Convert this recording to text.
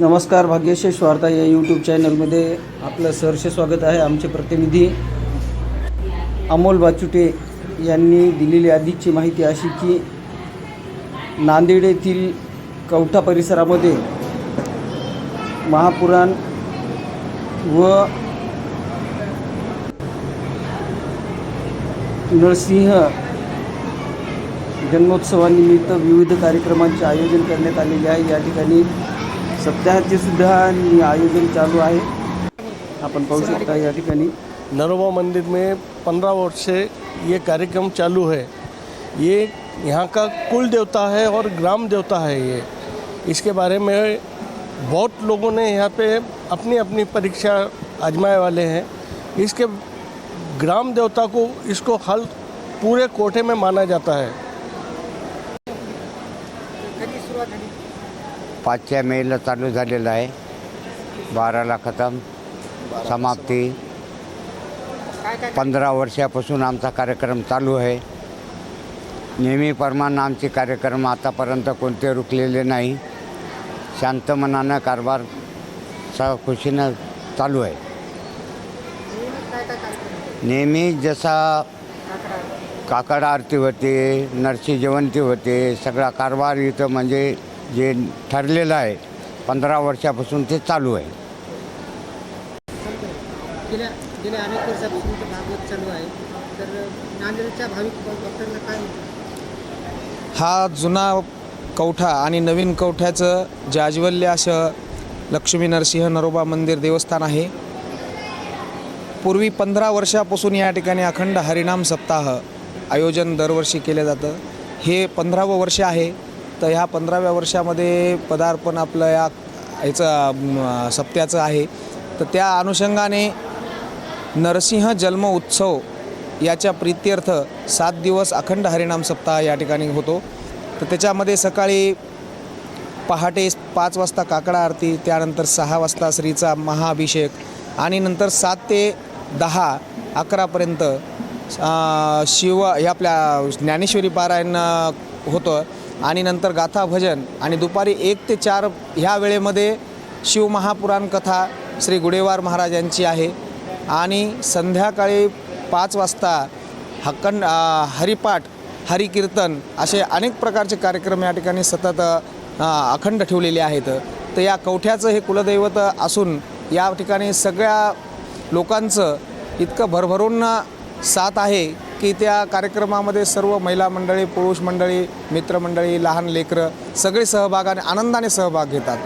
नमस्कार भाग्यशेष वार्ता या यूट्यूब चॅनलमध्ये आपलं सहर्ष स्वागत आहे आमचे प्रतिनिधी. अमोल बाचुटे यांनी दिलेली आधीची माहिती अशी की नांदेड येथील कवठा परिसरामध्ये महापुराण व नरसिंह जन्मोत्सवानिमित्त विविध कार्यक्रमांचे आयोजन करण्यात आलेले आहे. या ठिकाणी सप्ताहाचे सुद्धा आयोजन चालू आहे. आपण पाहू शकता या ठिकाणी. नरोबा मंदिर में पंद्रह वर्ष से ये कार्यक्रम चालू है. ये यहाँ का कुल देवता है और ग्राम देवता है ये. इसके बारे में बहुत लोगों ने यहाँ पे अपनी अपनी परीक्षा आजमाए वाले हैं. इसके ग्राम देवता को इसको हल पूरे कोठे में माना जाता है। पाचच्या मेला चालू झालेला आहे. बाराला खतम. समाप्ती. पंधरा वर्षापासून आमचा कार्यक्रम चालू आहे. नेहमीप्रमाणे आमचे कार्यक्रम आतापर्यंत कोणते रुकलेले नाही. शांत मनानं कारभार स खुशीनं चालू आहे. नेहमी जसा काकड आरती होते नरसी जयंती होते सगळा कारभार इथं म्हणजे जे ठरलेलं आहे पंधरा वर्षापासून ते चालू आहे. गेल्या गेल्या अनेक वर्षापासून तो भागवत चालू आहे. तर नांदेडच्या भाविक भक्तांना काय म्हणतो हा जुना कवठा आणि नवीन कवठ्याचं जाज्वल्य असं लक्ष्मी नरसिंह नरोबा मंदिर देवस्थान आहे. पूर्वी पंधरा वर्षापासून या ठिकाणी अखंड हरिनाम सप्ताह आयोजन दरवर्षी केलं जातं. हे पंधरावं वर्ष आहे. तर ह्या पंधराव्या वर्षामध्ये पदार्पण आपलं या याचं सप्त्याचं आहे. तर त्या अनुषंगाने नरसिंह जन्म उत्सव याच्या प्रित्यर्थ सात दिवस अखंड हरिनाम सप्ताह या ठिकाणी होतो. तर त्याच्यामध्ये सकाळी पहाटे पाच वाजता काकडा आरती त्यानंतर सहा वाजता श्रीचा महाअभिषेक आणि नंतर सात ते दहा अकरापर्यंत शिव हे आपल्या ज्ञानेश्वरी पारायण होतं. आणि नंतर गाथा भजन आणि दुपारी एक ते चार ह्या वेळेमध्ये शिवमहापुराण कथा श्री गुडेवार महाराजांची आहे. आणि संध्याकाळी पाच वाजता हक्कन हरिपाठ हरिकीर्तन असे अनेक प्रकारचे कार्यक्रम या ठिकाणी सतत अखंड ठेवलेले आहेत. तर या कवठ्याचं हे कुलदैवत असून या ठिकाणी सगळ्या लोकांचं इतकं भरभरून साथ आहे की त्या कार्यक्रमामध्ये सर्व महिला मंडळी पुरुष मंडळी मित्रमंडळी लहान लेकरं सगळे सहभागाने आनंदाने सहभाग घेतात.